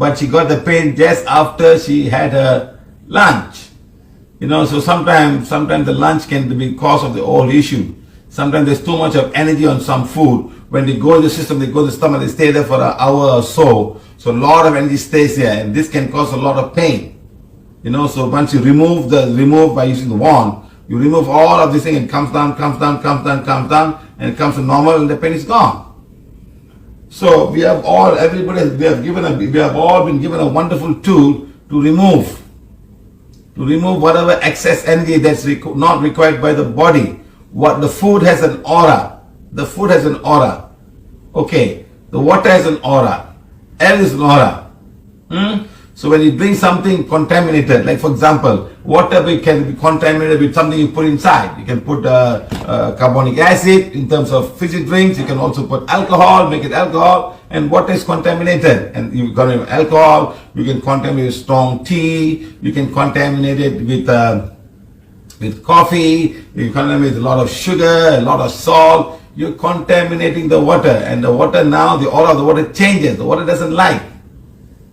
but she got the pain just after she had her lunch. You know, so sometimes, sometimes the lunch can be cause of the whole issue. Sometimes there's too much of energy on some food. When they go in the system, they go to the stomach, they stay there for an hour or so. So a lot of energy stays there, and this can cause a lot of pain. You know, so once you remove the remove by using the wand, you remove all of this thing, it comes down, comes down, comes down, comes down, and it comes to normal, and the pain is gone. So we have all, everybody, we have given a, we have all been given a wonderful tool to remove, to remove whatever excess energy that's not required by the body. What the food has an aura. The food has an aura. Okay, the water has an aura. Air is an aura. Hmm? So when you drink something contaminated, like for example, water can be contaminated with something you put inside. You can put uh, uh, carbonic acid in terms of fizzy drinks. You can also put alcohol, make it alcohol, and water is contaminated. And you contaminate alcohol. You can contaminate strong tea. You can contaminate it with. Uh, with coffee, you contaminate with a lot of sugar, a lot of salt, you're contaminating the water. And the water now, the aura of the water changes. The water doesn't like.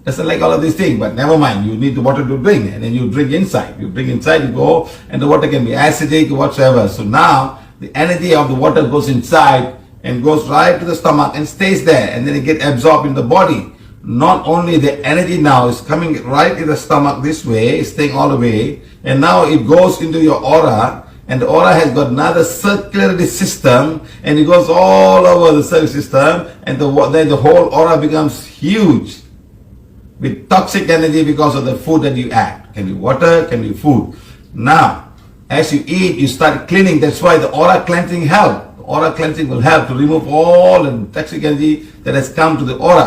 Doesn't like all of these things, but never mind. You need the water to drink, and then you drink inside. You drink inside, you go, and the water can be acidic, whatsoever. So now the energy of the water goes inside and goes right to the stomach and stays there, and then it gets absorbed in the body. Not only the energy now is coming right in the stomach this way, staying all the way, and now it goes into your aura, and the aura has got another circulatory system, and it goes all over the circulatory system, and the, then the whole aura becomes huge with toxic energy because of the food that you add. Can be water, can be food. Now, as you eat, you start cleaning. That's why the aura cleansing help. The aura cleansing will help to remove all the toxic energy that has come to the aura.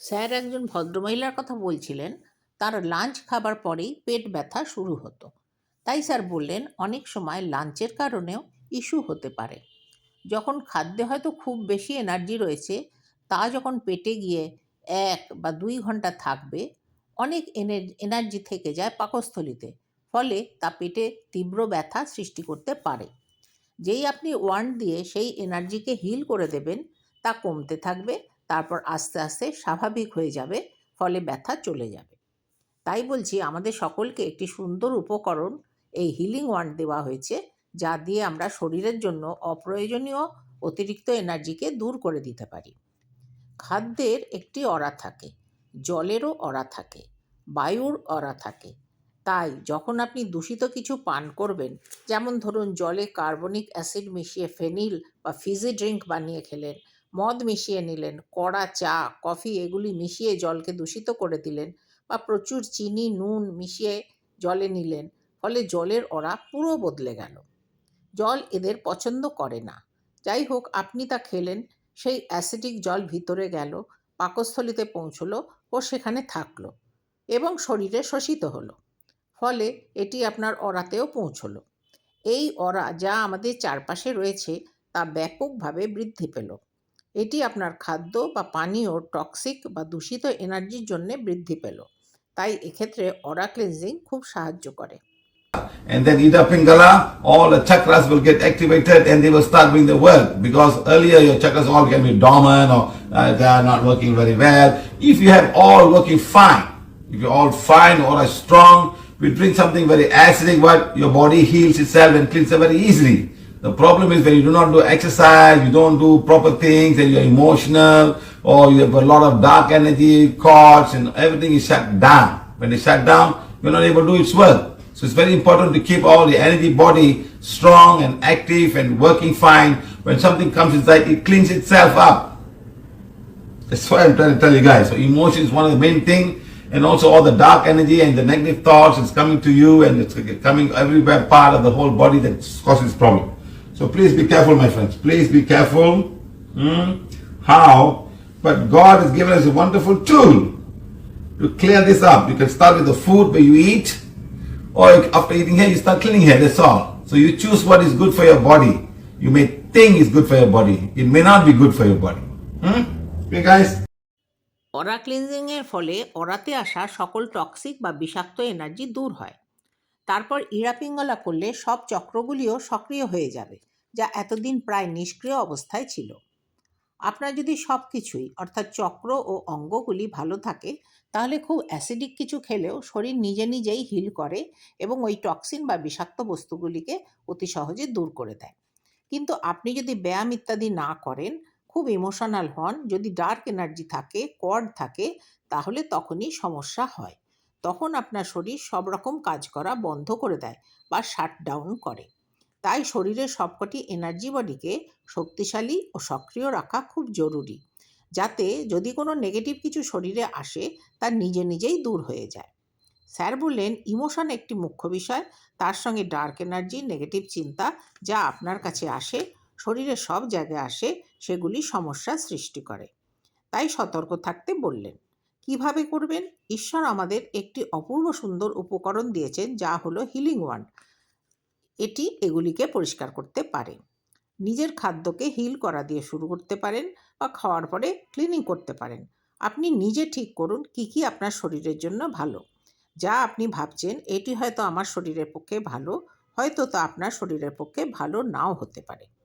Sir একজন ভদ্রমহিলার কথা বলছিলেন তার lunch খাবার পরেই পেট ব্যথা শুরু হতো তাই স্যার বললেন অনেক সময় লাঞ্চের কারণেও ইস্যু হতে পারে যখন খাদ্যে হয়তো খুব বেশি এনার্জি রয়েছে তা যখন পেটে গিয়ে এক বা দুই ঘণ্টা থাকবে, অনেক এনার্জি থেকে যায় পাকস্থলিতে, ফলে তা পেটে তীব্র ব্যথা সৃষ্টি করতে পারে। যেই আপনি ওয়ান্ড দিয়ে সেই এনার্জিকে হিল করে দেবেন, তা কমতে থাকবে, তারপর আস্তে আস্তে স্বাভাবিক হয়ে যাবে, ফলে ব্যথা চলে যাবে। তাই বলছি, আমাদের সকলকে একটি সুন্দর উপকরণ এই হিলিং ওয়ান্ড দেওয়া হয়েছে, যা দিয়ে আমরা শরীরের জন্য অপ্রয়োজনীয় অতিরিক্ত এনার্জিকে দূর করে দিতে পারি। খাদ্যের একটি অরা থাকে, জলেরও অরা থাকে, বায়ুর অরা থাকে। তাই যখন আপনি দূষিত কিছু পান করবেন, যেমন ধরুন জলে কার্বনিক অ্যাসিড মিশিয়ে ফেনিল বা ফিজি ড্রিঙ্ক বানিয়ে খেলেন, মদ মিশিয়ে নিলেন, কড়া চা, কফি এগুলি মিশিয়ে জলকে দূষিত করে দিলেন বা প্রচুর চিনি, নুন মিশিয়ে জলে নিলেন, ফলে জলের অরা পুরো বদলে গেল। জল এদের পছন্দ করে না। যাই হোক, আপনি তা খেলেন সেই অ্যাসিডিক জল ভিতরে গেল, পাকস্থলিতে পৌঁছলো ও সেখানে থাকল এবং শরীরে শোষিত হলো। ফলে এটি আপনার অরাতেও পৌঁছলো। এই অরা যা আমাদের চারপাশে রয়েছে তা ব্যাপকভাবে বৃদ্ধি পেল। এটি আপনার খাদ্য বা পানীয় টক্সিক বা দূষিত এনার্জির জন্য বৃদ্ধি পেল। তাই এক্ষেত্রে অরা ক্লিনজিং খুব সাহায্য করে। And then Ida Pingala, all the chakras will get activated and they will start doing the work. Because earlier your chakras all can be dormant or uh, they are not working very well. If you have all working fine, if you're all fine, or are strong, we drink something very acidic, what your body heals itself and cleans it very easily. The problem is when you do not do exercise, you don't do proper things, and you're emotional, or you have a lot of dark energy, cords, and everything is shut down. When they shut down, you're not able to do its work. So it's very important to keep all the energy body strong and active and working fine. When something comes inside, it cleans itself up. That's why I'm trying to tell you guys. So emotion is one of the main thing, and also all the dark energy and the negative thoughts is coming to you, and it's coming everywhere part of the whole body that causes problem. So please be careful, my friends. Please be careful. Hmm? How? But God has given us a wonderful tool to clear this up. You can start with the food where you eat, or after eating here, you start cleaning here. That's all. So you choose what is good for your body. You may think is good for your body. It may not be good for your body. Hmm? Okay, guys. অরা ক্লিনজিংয়ের ফলে অরাতে আসা সকল toxic বা বিষাক্ত energy দূর হয় তারপর ইরাপিঙ্গলা করলে সব চক্রগুলিও সক্রিয় হয়ে যাবে যা এতদিন প্রায় নিষ্ক্রিয় অবস্থায় ছিল আপনার যদি সব কিছুই অর্থাৎ চক্র ও অঙ্গগুলি ভালো থাকে, তাহলে খুব অ্যাসিডিক কিছু খেলেও শরীর নিজে নিজেই হিল করে এবং ওই টক্সিন বা বিষাক্ত বস্তুগুলিকে অতি সহজে দূর করে দেয়। কিন্তু আপনি যদি ব্যায়াম ইত্যাদি না করেন, খুব ইমোশনাল হন, যদি ডার্ক এনার্জি থাকে কর্ড থাকে, তাহলে তখনই সমস্যা হয়। তখন আপনার শরীর সব রকম কাজ করা বন্ধ করে দেয় বা শাট ডাউন করে। তাই শরীরের সবকটি এনার্জি বডিকে শক্তিশালী ও সক্রিয় রাখা খুব জরুরি, যাতে যদি কোনো নেগেটিভ কিছু শরীরে আসে, তা নিজে নিজেই দূর হয়ে যায়। স্যার বললেন ইমোশন একটি মুখ্য বিষয়। তার সঙ্গে ডার্ক এনার্জি নেগেটিভ চিন্তা যা আপনার কাছে আসে শরীরের সব জায়গায় আসে, সেগুলি সমস্যা সৃষ্টি করে। তাই সতর্ক থাকতে বললেন। কীভাবে করবেন? ঈশ্বর আমাদের একটি অপূর্ব সুন্দর উপকরণ দিয়েছেন, যা হলো হিলিং ওয়ান এটি এগুলিকে পরিষ্কার করতে পারে। নিজের খাদ্যকে হিল করা দিয়ে শুরু করতে পারেন বা খাওয়ার পরে ক্লিনিং করতে পারেন। আপনি নিজে ঠিক করুন কি কি আপনার শরীরের জন্য ভালো। যা আপনি ভাবছেন, এটি হয়তো আমার শরীরের পক্ষে ভালো, হয়তো তা আপনার শরীরের পক্ষে ভালো নাও হতে পারে।